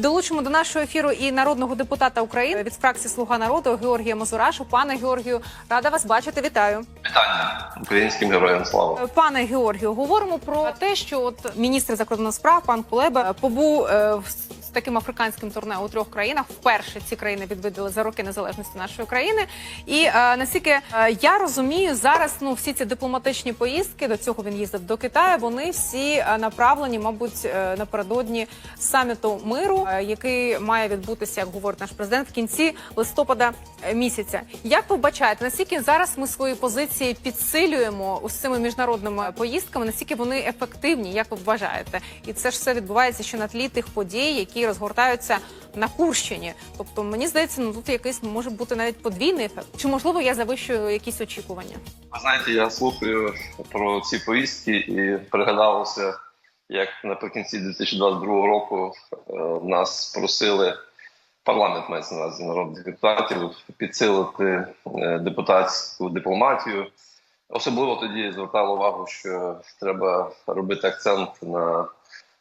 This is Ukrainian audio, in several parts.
Долучимо до нашого ефіру і народного депутата України від фракції Слуга народу Георгія Мазурашу. Пане Георгію, рада вас бачити. Вітаю. Вітання українським героям слава. Пане Георгію, говоримо про те, що от міністр закордонних справ пан Кулеба побув е, в- таким африканським турне у трьох країнах. Вперше ці країни відвідали за роки незалежності нашої країни. І е, наскільки е, я розумію, зараз ну всі ці дипломатичні поїздки до цього він їздив до Китаю. Вони всі е, направлені, мабуть, е, напередодні саміту миру, е, який має відбутися, як говорить наш президент, в кінці листопада е, місяця. Як ви бачаєте, наскільки зараз ми свої позиції підсилюємо з цими міжнародними поїздками? Наскільки вони ефективні? Як ви вважаєте? І це ж все відбувається ще на тлі тих подій, які розгортаються на Курщині. Тобто, мені здається, ну тут якийсь може бути навіть подвійний ефект. Чи можливо я завищую якісь очікування? Ви знаєте, я слухаю про ці повістки і пригадалося, як наприкінці 2022 року е, нас просили парламент мається на увазі народних депутатів підсилити е, депутатську дипломатію. Особливо тоді звертало увагу, що треба робити акцент на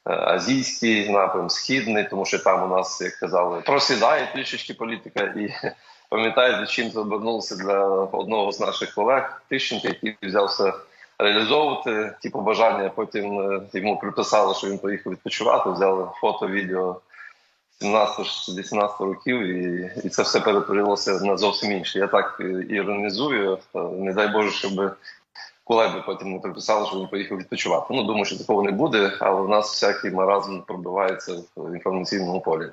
азійський напрям, східний, тому що там у нас, як казали, просідає трішечки політика і пам'ятаєте, чим це обернулося для одного з наших колег Тищенка, який взявся реалізовувати ті побажання. Потім е, йому приписали, що він поїхав відпочивати, взяли фото, відео 17-18 років, і, і це все перетворилося на зовсім інше. Я так е, іронізую. е, Не дай Боже, щоб колеги потім не приписали, що він поїхав відпочивати. Ну думаю, що такого не буде, але в нас всякий маразм пробивається в інформаційному полі.